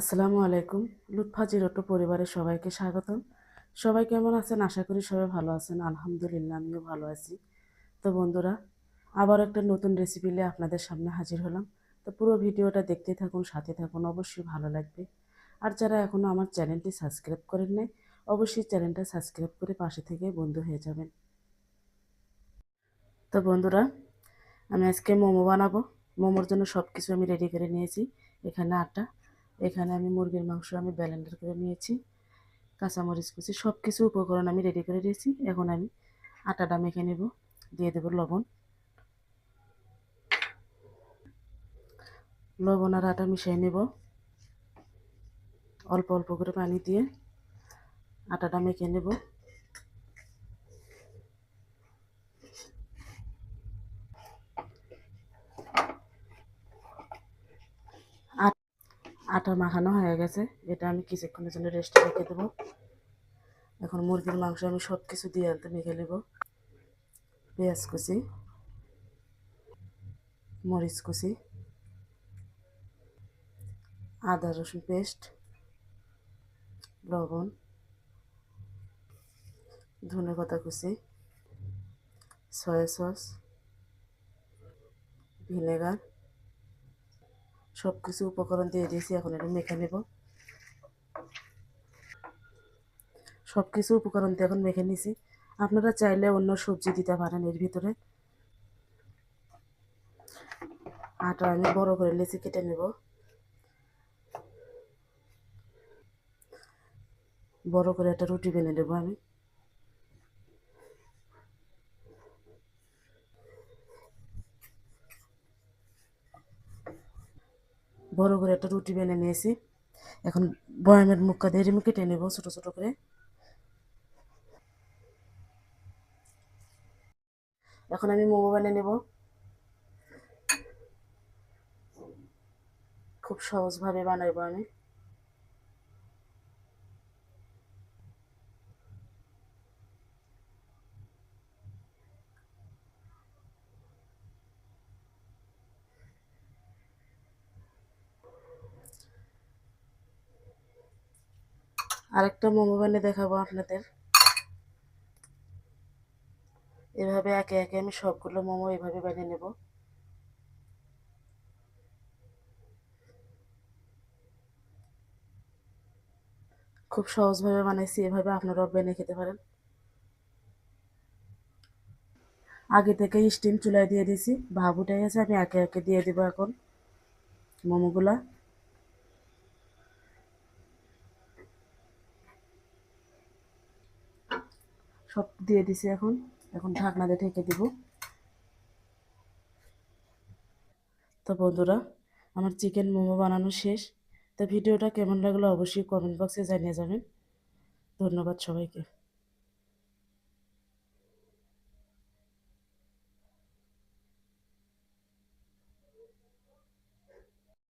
আসসালামু আলাইকুম। লুৎফা জিরোটো পরিবারের সবাইকে স্বাগতম। সবাই কেমন আছেন? আশা করি সবাই ভালো আছেন। আলহামদুলিল্লাহ, আমিও ভালো আছি। তো বন্ধুরা, আবার একটা নতুন রেসিপি নিয়ে আপনাদের সামনে হাজির হলাম। তো পুরো ভিডিওটা দেখতে থাকুন, সাথে থাকুন, অবশ্যই ভালো লাগবে। আর যারা এখনও আমার চ্যানেলটি সাবস্ক্রাইব করেন নাই, অবশ্যই চ্যানেলটা সাবস্ক্রাইব করে পাশে থেকে বন্ধু হয়ে যাবেন। তো বন্ধুরা, আমি আজকে মোমো বানাবো। মোমোর জন্য সব কিছু আমি রেডি করে নিয়েছি। এখানে আটা এখানে আমি মুরগির মাংস আমি ব্যালেন্ডার করে নিয়েছি, কাঁচামরিচ কুচি সব কিছু উপকরণ আমি রেডি করে দিয়েছি। এখন আমি আটাটা মেখে নেব, দিয়ে দেব লবণ। লবণ আর আটা মিশিয়ে নেব। অল্প অল্প করে পানি দিয়ে আটাটা মেখে নেব। আটা মাখানো হয়ে গেছে। এটা আমি কিছুক্ষণের জন্য রেস্টে রেখে দেবো। এখন মুরগির মাংস আমি সব কিছু দিয়ে আনতে মেখে নেব। পেঁয়াজ কুচি, মরিচ কুচি, আদা রসুন পেস্ট, লবণ, ধনে পাতা কুচি, সয়া সস, ভিনেগার সব কিছু উপকরণ দিয়ে দিয়েছি, এখন এটা মেখে নেব। সব কিছু উপকরণ দিয়ে এখন মেখে নিছি। আপনারা চাইলে অন্য সবজি দিতে পারেন এর ভিতরে। আটা আমি বড় করে লেচি কেটে নেব। বড় করে একটা রুটি বেনে নেব আমি। বড় করে একটা রুটি বেনে নিয়েছি। এখন বয়ামের মুখটা দিয়ে আমি কেটে নেব ছোটো ছোটো করে। এখন আমি মোমো বানিয়ে নেব। খুব সহজভাবে বানাইব আমি। আরেকটা মোমো বানিয়ে দেখাবো আপনাদের। এভাবে একে একে আমি সবগুলো মোমো এভাবে বানিয়ে নেব। খুব সহজভাবে বানাইছি, এভাবে আপনারাও বেনে খেতে পারেন। আগে থেকে স্টিম চুলায় দিয়ে দিয়েছি, ভাব উঠে গেছে, আমি একে একে দিয়ে দেবো এখন মোমোগুলা। সব দিয়ে দিছি এখন। এখন ঢাকনা দিয়ে ঢেকে দিব। তো বন্ধুরা, আমার চিকেন মোমো বানানো শেষ। তো ভিডিওটা কেমন লাগল অবশ্যই কমেন্ট বক্সে জানিয়ে যাবেন। ধন্যবাদ সবাইকে।